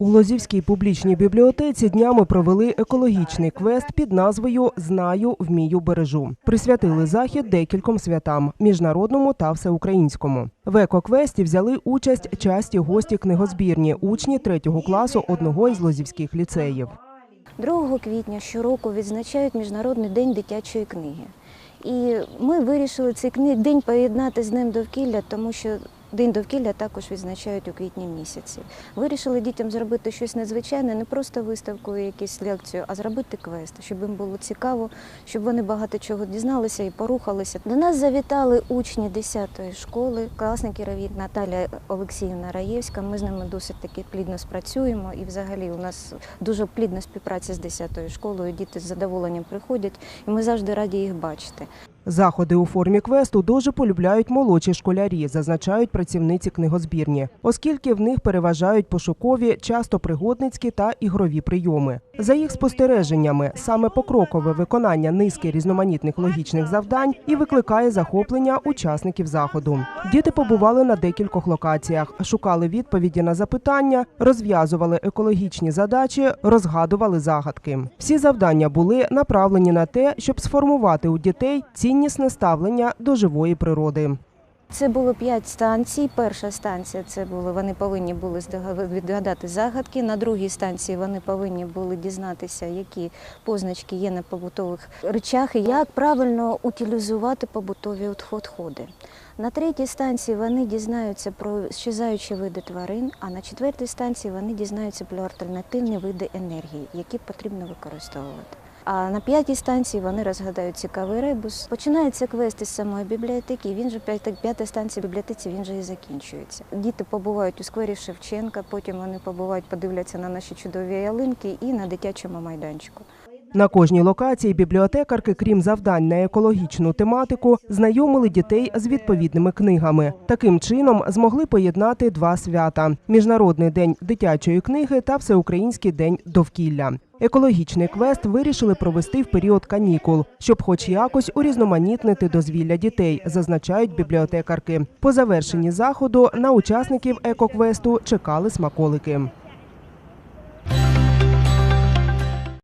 У Лозівській публічній бібліотеці днями провели екологічний квест під назвою Знаю, вмію, бережу. Присвятили захід декільком святам міжнародному та всеукраїнському. В екоквесті взяли участь часті гості книгозбірні, учні третього класу одного із лозівських ліцеїв. 2 квітня щороку відзначають Міжнародний день дитячої книги. І ми вирішили цей день поєднати з Днем довкілля, тому що День довкілля також відзначають у квітні місяці. Вирішили дітям зробити щось надзвичайне, не просто виставку, і якусь лекцію, а зробити квест, щоб їм було цікаво, щоб вони багато чого дізналися і порухалися. До нас завітали учні 10-ї школи, класний керівник Наталія Олексіївна Раєвська. Ми з ними досить таки плідно спрацюємо. І взагалі у нас дуже плідна співпраця з 10-ю школою. Діти з задоволенням приходять, і ми завжди раді їх бачити. Заходи у формі квесту дуже полюбляють молодші школярі, зазначають працівниці книгозбірні, оскільки в них переважають пошукові, часто пригодницькі та ігрові прийоми. За їх спостереженнями, саме покрокове виконання низки різноманітних логічних завдань і викликає захоплення учасників заходу. Діти побували на декількох локаціях, шукали відповіді на запитання, розв'язували екологічні задачі, розгадували загадки. Всі завдання були направлені на те, щоб сформувати у дітей ціннісне ставлення до живої природи. Це було п'ять станцій. Перша станція це було, вони повинні були відгадати загадки. На другій станції вони повинні були дізнатися, які позначки є на побутових речах і як правильно утилізувати побутові відходи. На третій станції вони дізнаються про щезаючі види тварин, а на четвертій станції вони дізнаються про альтернативні види енергії, які потрібно використовувати. А на п'ятій станції вони розгадають цікавий ребус. Починається квест із самої бібліотеки. Він же п'ята станція бібліотеці він же і закінчується. Діти побувають у сквері Шевченка, потім вони побувають, подивляться на наші чудові ялинки і на дитячому майданчику. На кожній локації бібліотекарки, крім завдань на екологічну тематику, знайомили дітей з відповідними книгами. Таким чином змогли поєднати два свята: Міжнародний день дитячої книги та Всеукраїнський день довкілля. Екологічний квест вирішили провести в період канікул, щоб хоч якось урізноманітнити дозвілля дітей, зазначають бібліотекарки. По завершенні заходу на учасників екоквесту чекали смаколики.